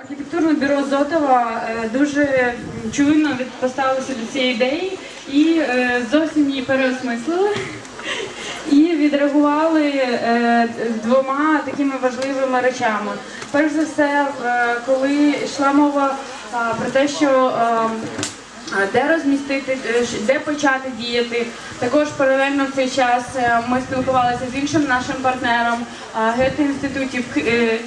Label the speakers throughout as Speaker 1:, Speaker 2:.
Speaker 1: Архітектурне бюро Зотова е, дуже чуйно поставилося до цієї ідеї і е, зовсім її переосмислили. І відреагували е, двома такими важливими речами. Перш за все, коли йшла мова про те, що де розмістити, е, де почати діяти. Також паралельно в цей час е, ми спілкувалися з іншим нашим партнером гете інститутів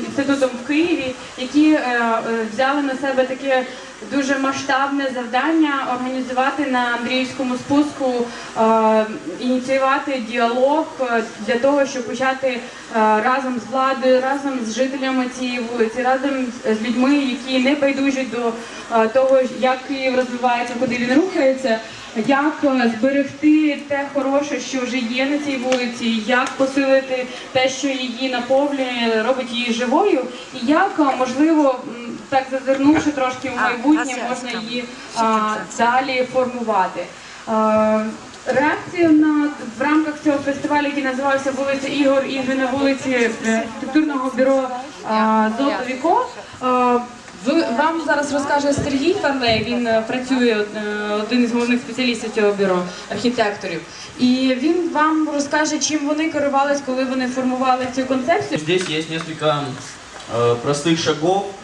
Speaker 1: інститутом в Києві, які е, е, взяли на себе таке дуже масштабне завдання організувати на Андріївському спуску, е, ініціювати діалог е, для того, щоб почати е, разом з владою, разом з жителями цієї вулиці, разом з людьми, які не байдужі до е, того, як Київ розвивається, куди він рухається, як е, зберегти те хороше, що вже є на цій вулиці, як посилити те, що її наповнює, робить її живою, і як е, можливо, так зазирнувши трошки в майбутнє, можна її а, далі формувати. Е, Реакцію на в рамках цього фестивалю, який називався вулиця Ігор Ігри на вулиці е, архітектурного бюро а, Золотовіко. е, ви- Вам зараз розкаже Сергій Фарлей, він е, працює е, один із головних спеціалістів цього бюро архітекторів. І він вам розкаже, чим вони керувались, коли вони формували цю концепцію.
Speaker 2: Здесь есть несколько э, простых шагов, э,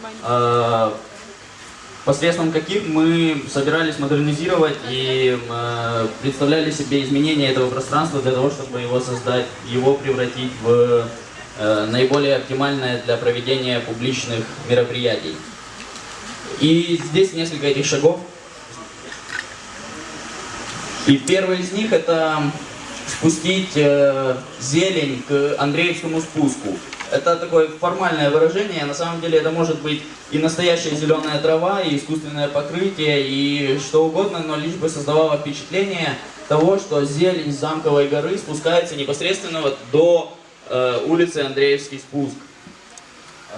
Speaker 2: посредством каких мы собирались модернизировать и э, представляли себе изменение этого пространства для того, чтобы его создать, его превратить в э, наиболее оптимальное для проведения публичных мероприятий. И здесь несколько этих шагов. И первый из них это спустить э, зелень к Андреевскому спуску. Это такое формальное выражение, на самом деле это может быть и настоящая зеленая трава, и искусственное покрытие, и что угодно, но лишь бы создавало впечатление того, что зелень замковой горы спускается непосредственно вот до э, улицы Андреевский спуск.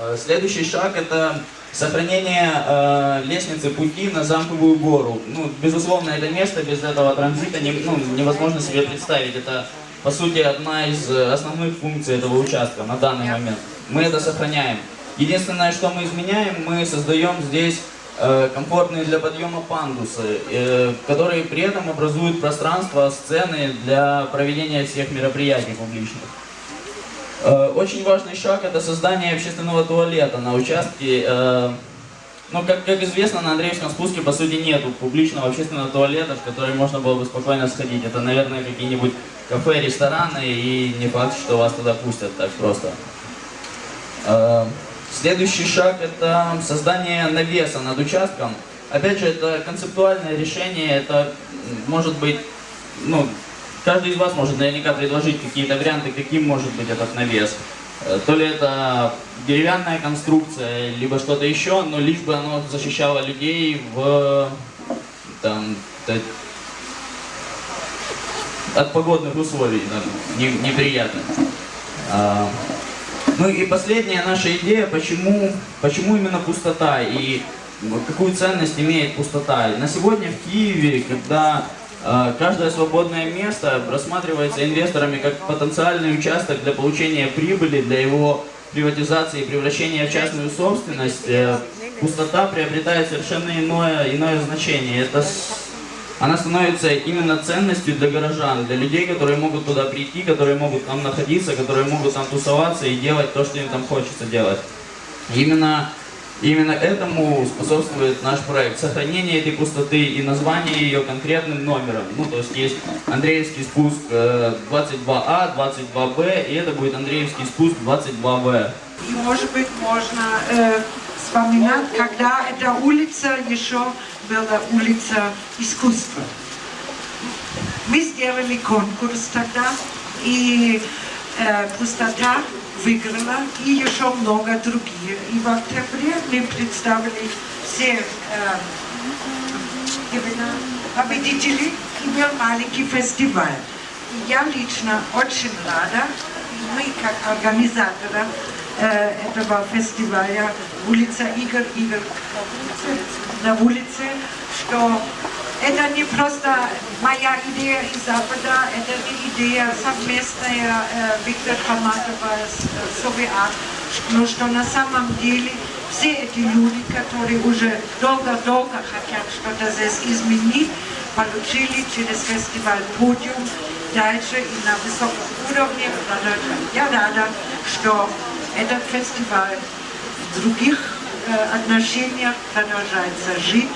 Speaker 2: Э, Следующий шаг это сохранение э, лестницы пути на замковую гору. Ну, безусловно, это место без этого транзита не- ну, невозможно себе представить. Это, по сути, одна из э, основных функций этого участка на данный момент. Мы это сохраняем. Единственное, что мы изменяем, мы создаем здесь э, комфортные для подъема пандусы, э, которые при этом образуют пространство, сцены для проведения всех мероприятий публичных. Очень важный шаг это создание общественного туалета на участке. э, Ну, как, как известно, на Андреевском спуске, по сути, нету публичного общественного туалета, в который можно было бы спокойно сходить. Это, наверное, какие-нибудь кафе, рестораны, и не факт, что вас туда пустят так просто. Э, Следующий шаг это создание навеса над участком. Опять же, это концептуальное решение, это может быть, ну, каждый из вас может наверняка предложить какие-то варианты, каким может быть этот навес. Э, То ли это деревянная конструкция, либо что-то еще, но лишь бы оно защищало людей в там, от погодных условий там, не- неприятных. А, ну и последняя наша идея, почему, почему именно пустота и какую ценность имеет пустота. На сегодня в Киеве, когда э, каждое свободное место рассматривается инвесторами как потенциальный участок для получения прибыли, для его приватизации и превращения в частную собственность, э, пустота приобретает совершенно иное, иное значение. Это она становится именно ценностью для горожан, для людей, которые могут туда прийти, которые могут там находиться, которые могут там тусоваться и делать то, что им там хочется делать. Именно, именно этому способствует наш проект. Сохранение этой пустоты и название ее конкретным номером. Ну, то есть есть Андреевский спуск э, 22А, 22Б, и это будет Андреевский спуск 22В.
Speaker 3: И, может быть, можно э, вспоминать, когда эта улица еще была улица искусства. Мы сделали конкурс тогда, и э, пустота выиграла, и еще много других. И в октябре мы представили все э, победителей, и был маленький фестиваль. И я лично очень рада, и мы как организаторы этого фестиваля улица Игорь Игорь на улице, что это не просто моя идея из Запада, это не идея совместная э, Виктор Хаматова с э, СОВИА, но что на самом деле все эти люди, которые уже долго-долго хотят что-то здесь изменить, получили через фестиваль «Подиум» дальше и на высоком уровне. Я рада, что этот фестиваль в других э, отношениях продолжается жить,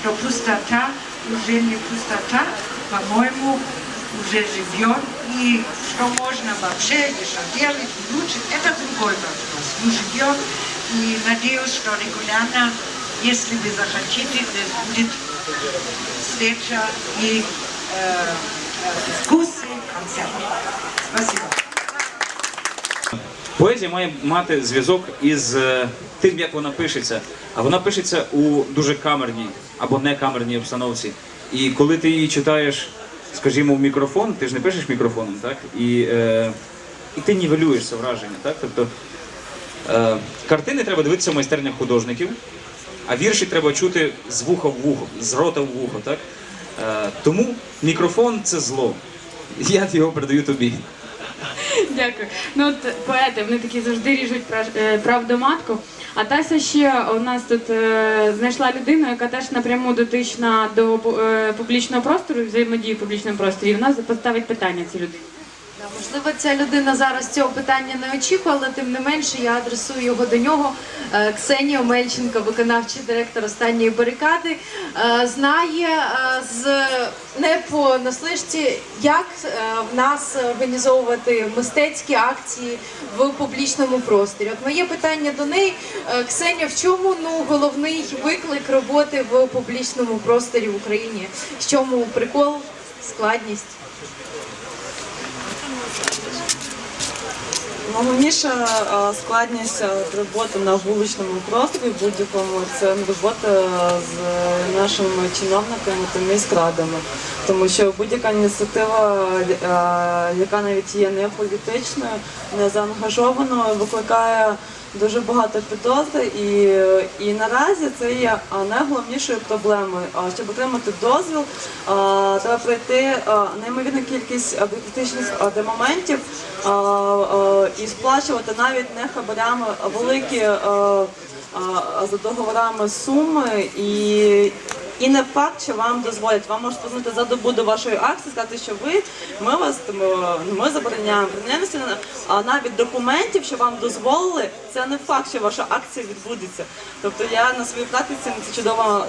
Speaker 3: что пустота уже не пустота, по-моему, уже живет, и что можно вообще еще делать лучше, это другой вопрос. Мы живем, и надеюсь, что регулярно, если вы захотите, будет встреча и э, э, вкусы, концерты. Спасибо.
Speaker 4: Поезія має мати зв'язок із е, тим, як вона пишеться. А вона пишеться у дуже камерній або не камерній обстановці. І коли ти її читаєш, скажімо, в мікрофон, ти ж не пишеш мікрофоном, так? І, е, і ти нівелюєш це враження, так? Тобто е, картини треба дивитися в майстернях художників, а вірші треба чути з вуха в вухо, з рота в вухо, так? Е, тому мікрофон це зло. Я його передаю тобі.
Speaker 1: Дякую. Ну от поети, вони такі завжди ріжуть е, правду матку. А Тася ще у нас тут е, знайшла людину, яка теж напряму дотична до е, публічного простору, взаємодії в публічному просторі. І вона поставить питання цій людині.
Speaker 5: Можливо, ця людина зараз цього питання не очікує, але тим не менше я адресую його до нього. Е, Ксенія Омельченко, виконавчий директор останньої барикади, е, знає е, з не понаслишці, як е, в нас організовувати мистецькі акції в публічному просторі. От моє питання до неї, Ксенія, в чому ну головний виклик роботи в публічному просторі в Україні? В чому прикол, складність?
Speaker 6: Найголовніша е, складність е, роботи на вуличному просторі будь-якому це робота з нашими чиновниками та міськрадами. Тому що будь-яка ініціатива, е, яка навіть є не політичною, не заангажованою, викликає дуже багато підози, і, і наразі це є найголовнішою проблемою. Щоб отримати дозвіл, треба пройти неймовірну кількість бюрократичних а, моментів а, а, і сплачувати навіть не хабарями великі за договорами суми і. І не факт, що вам дозволять, вам можуть позвонити за добу до вашої акції, сказати, що ви ми вас ми забороняємо а навіть документів, що вам дозволили, це не факт, що ваша акція відбудеться. Тобто я на своїй практиці це чудово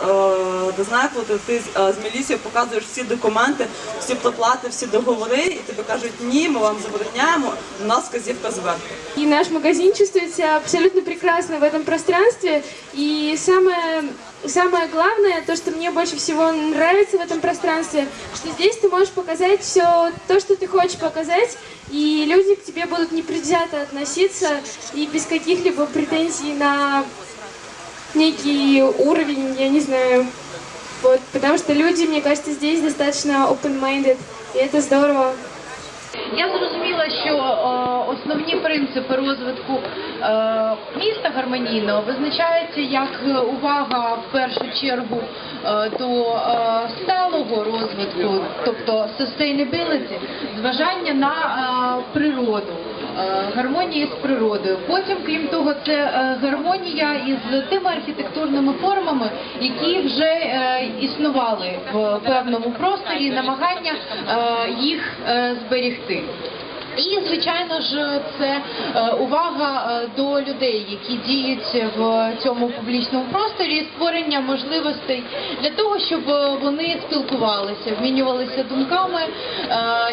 Speaker 6: е, знаю, коли ти, е, з міліцією показуєш всі документи, всі проплати, всі договори, і тобі кажуть, ні, ми вам забороняємо, у нас вказівка зверху.
Speaker 7: И наш магазин чувствует себя абсолютно прекрасно в этом пространстве. И самое, самое главное, то, что мне больше всего нравится в этом пространстве, что здесь ты можешь показать все то, что ты хочешь показать, и люди к тебе будут непредвзято относиться и без каких-либо претензий на некий уровень, я не знаю. Вот, потому что люди, мне кажется, здесь достаточно open-minded, и это здорово.
Speaker 8: Я зрозуміла, що основні принципи розвитку е, міста гармонійного визначаються як увага в першу чергу е, до е, сталого розвитку, тобто sustainability, зважання на природу. Гармонії з природою. Потім, крім того, це гармонія із тими архітектурними формами, які вже існували в певному просторі, намагання їх зберігти. І, звичайно ж, це е, увага е, до людей, які діють в цьому публічному просторі, створення можливостей для того, щоб е, вони спілкувалися, обмінювалися думками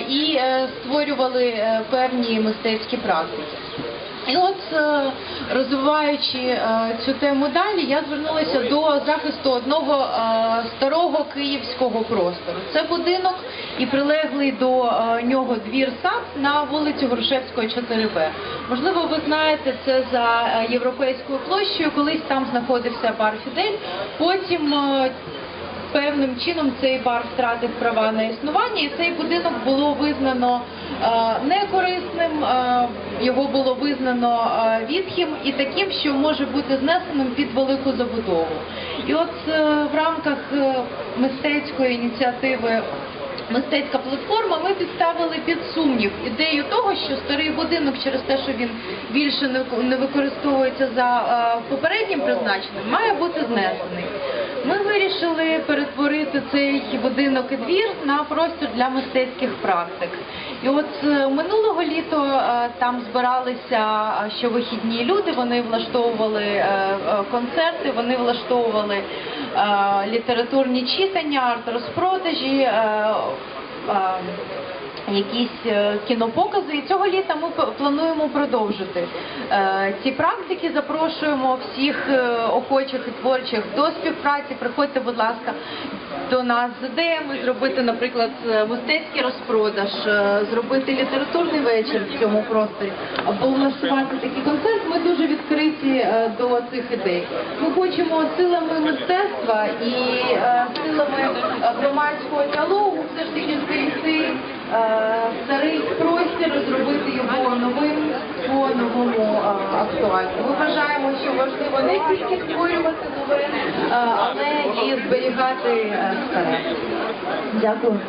Speaker 8: і створювали певні мистецькі практики. І от, е, розвиваючи е, цю тему далі, я звернулася до захисту одного е, старого київського простору. Це будинок і прилеглий до нього двір сад на вулицю Грушевського, 4Б. Можливо, ви знаєте, це за європейською площею. Колись там знаходився бар Фідель. Потім певним чином цей бар втратив права на існування, і цей будинок було визнано е, некорисним, е, його було визнано е, відхим і таким, що може бути знесеним під велику забудову. І от в рамках мистецької ініціативи мистецька платформа, ми підставили під сумнів ідею того, що старий будинок через те, що він більше не використовується за попереднім призначенням, має бути знесений. Ми вирішили перетворити цей будинок і двір на простір для мистецьких практик. І от е, минулого літо е, там збиралися е, щовихідні люди, вони влаштовували концерти, вони влаштовували літературні читання, арт-розпродажі. Якісь е, кінопокази, і цього літа ми плануємо продовжити е, ці практики. Запрошуємо всіх е, охочих і творчих до співпраці. Приходьте, будь ласка, до нас з ідеями зробити, наприклад, мистецький розпродаж, зробити літературний вечір в цьому просторі, або влаштувати такий концерт. Ми дуже відкриті до цих ідей. Ми хочемо силами мистецтва і силами громадського діалогу все ж таки зберегти старий простір, зробити його новим по-новому е, актуальним. Ми вважаємо, що важливо не тільки створювати нове, е, але і зберігати е, старе. Дякую.